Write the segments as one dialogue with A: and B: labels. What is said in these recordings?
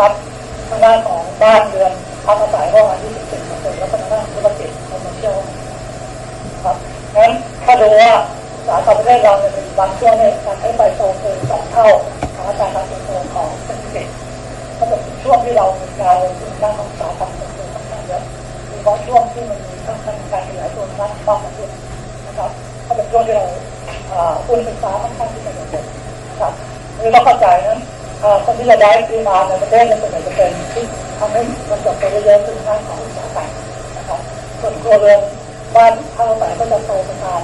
A: นะครับทางด้านของบ้านเรือนพักอาศัยก็ประมาณ27เปอร์เซ็นต์แล้วก็ทางด้านธุรกิจคอมเมอร์เชียลครับงั้นถ้าดูว่าอุตสาหกรรมประเทศเราเนี่ยมีบางช่วงเนี่ยการใช้ไฟโตเกินสองเท่าของอัตราการเติบโตของเศรษฐกิจก็จะเป็นช่วงที่เรามีการลงทุนด้านของอุตสาหกรรมเติบโตค่อนข้างเยอะโดยเฉพาะช่วงที่มันมีค่อนข้างการขยายตัวในด้านบ้านประเทศนะครับก็เป็นช่วงที่เราหุ้นไฟฟ้าค่อนข้างที่จะโดดเด่นนะครับอันนี้เราเข้าใจนั้น คนที่จะได้ดีมาในประเทศในส่วนใหญ่จะเป็นที่ทำให้มันจบไปเยอะๆคือด้านของอุตสาหกรรมนะครับส่วนครัวเรือนบ้านข้าวสารก็จะโตประมาณ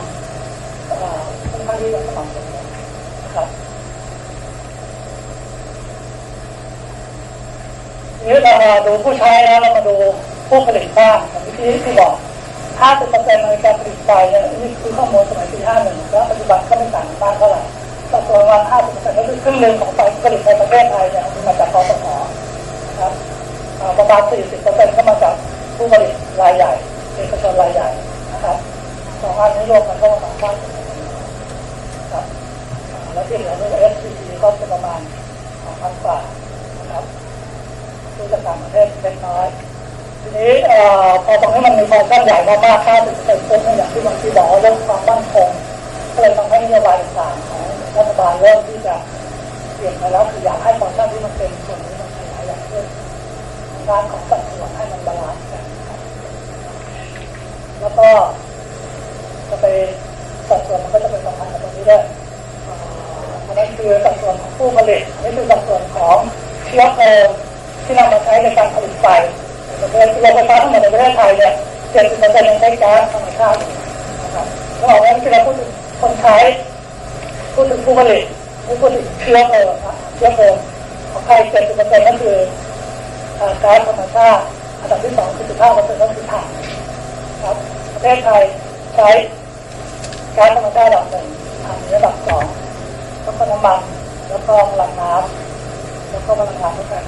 A: อ่าค่อนข้างที่จะสม่ำเสมอนะครับทีนี้เรามาดูผู้ใช้แล้วเรามาดูผู้ผลิตบ้างอย่างที่ที่บอก50%ในการผลิตไฟเนี่ยนี่คือข้อมูลสมัยปี51แล้วปัจจุบันก็ไม่ต่างกันมากเท่าไหร่ ประมาณ50%ก็คือครึ่งหนึ่งของไฟผลิตในประเทศไทยเนี่ยมาจากกสทนะครับประมาณ40%ก็มาจากผู้ผลิตรายใหญ่เอกชนรายใหญ่นะครับสองอันนี้รวมกันก็ประมาณ90%ครับแล้วที่เหลือนี่ก็ SCC ก็จะประมาณ2,000กว่านะครับดูจากต่างประเทศเล็กน้อยทีนี้เอ่อพอตรงนี้มันมีความตั้งใหญ่มากๆค่าถึงเป็นปุ๊บเนี่อย่างที่บางทีบอกเรื่องความมั่นคงก็เลยทำให้นโยบายต่าง ๆของรัฐบาลเริ่มที่จะเปลี่ยนไปแล้วคืออยากให้ฟังก์ชันที่มันเป็นส่วนนี้มันขยายใหญ่ขึ้นงานของสัดส่วนให้มันบาลานซ์กันแล้วก็จะไปสัดส่วนมันก็จะเป็นสำคัญกับตรงนี้ด้วยอันนั้นคือสัดส่วนของผู้ผลิตนนี้คือสัดส่วนของเชื้อเพลิงที่นำมาใช้ในการผลิตไฟประเทศโรงไฟฟ้าทั้งหมดในประเทศไทยเนี่ยเจ็ดสิบเปอร์เซ็นต์ยังใช้ก๊าซธรรมชาติอยู่นะครับแล้วบอกว่าที่เราพูดถึงคนใช้ พูดถึงผู้ผลิตไม่พูดถึงเชื้อเพลิงนะเชื้อเพลิงของไทยเจ็ดสิบเปอร์เซ็นต์นั่นคือก๊าซธรรมชาติอันดับที่สองคือสิบห้าเปอร์เซ็นต์ก็คือถ่านครับประเทศไทยใช้ก๊าซธรรมชาติระดับหนึ่งถ่านระดับสองแล้วก็น้ำมันแล้วก็พลังน้ำแล้วก็พลังงานด้วยกัน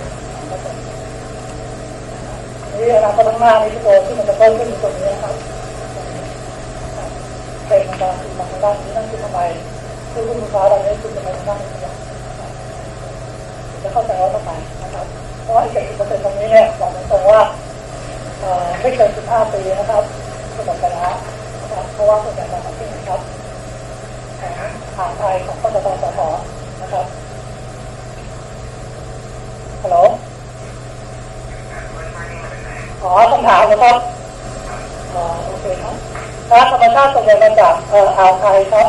A: นี่อนาคตข้างหน้านี่ที่โตที่มันจะเพิ่มขึ้นตรงนี้นะครับเป็นมันจะคือมาทางด้านนี้นั่นคือทำไม คือคุณฟ้าเราเนี่ยคุณจะไปทางด้านนี้นะครับจะเข้าใจว่าทำไมนะครับ เพราะว่าอีกเจ็ดสิบเปอร์เซ็นต์ตรงนี้เนี่ยบอกตรงๆว่าไม่เกินสิบห้าปีนะครับก็หมดไปแล้วนะครับเพราะว่าส่วนใหญ่มาจากที่ไหนครับแผงผ่านไทยของปตทสพนะครับฮัลโหลขอคำถามนะครับอ๋อโอเคครับก๊าธรรมชาติส่วนใหญ่มาจากอ่าวไทยครับ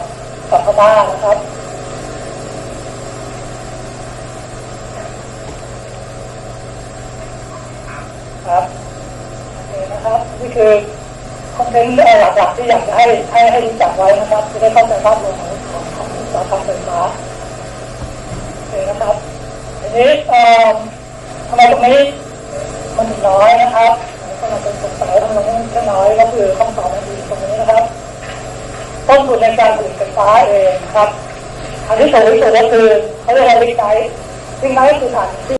A: กับพม่านะครับ ครับโอเคนะครับนี่คือคอนเทนต์เอ่อหลักๆที่อยากจะให้ให้ให้รู้จักไว้นะครับจะได้เข้าใจภาพรวมของของของอุตสาหกรรมไฟฟ้าโอเคนะครับทีนี้เอ่อทำไมตรงนี้มันน้อยนะครับก็เราเป็นสงสัยทำไมมันแค่น้อยก็คือคำตอบมันอยู่ตรงนี้นะครับ ต้องอยู่ในการผลิตไฟฟ้าเองครับ อันที่สองที่สุดก็คือเขาเรียกว่าลิกไนท์ลิกไนท์คือฐานที่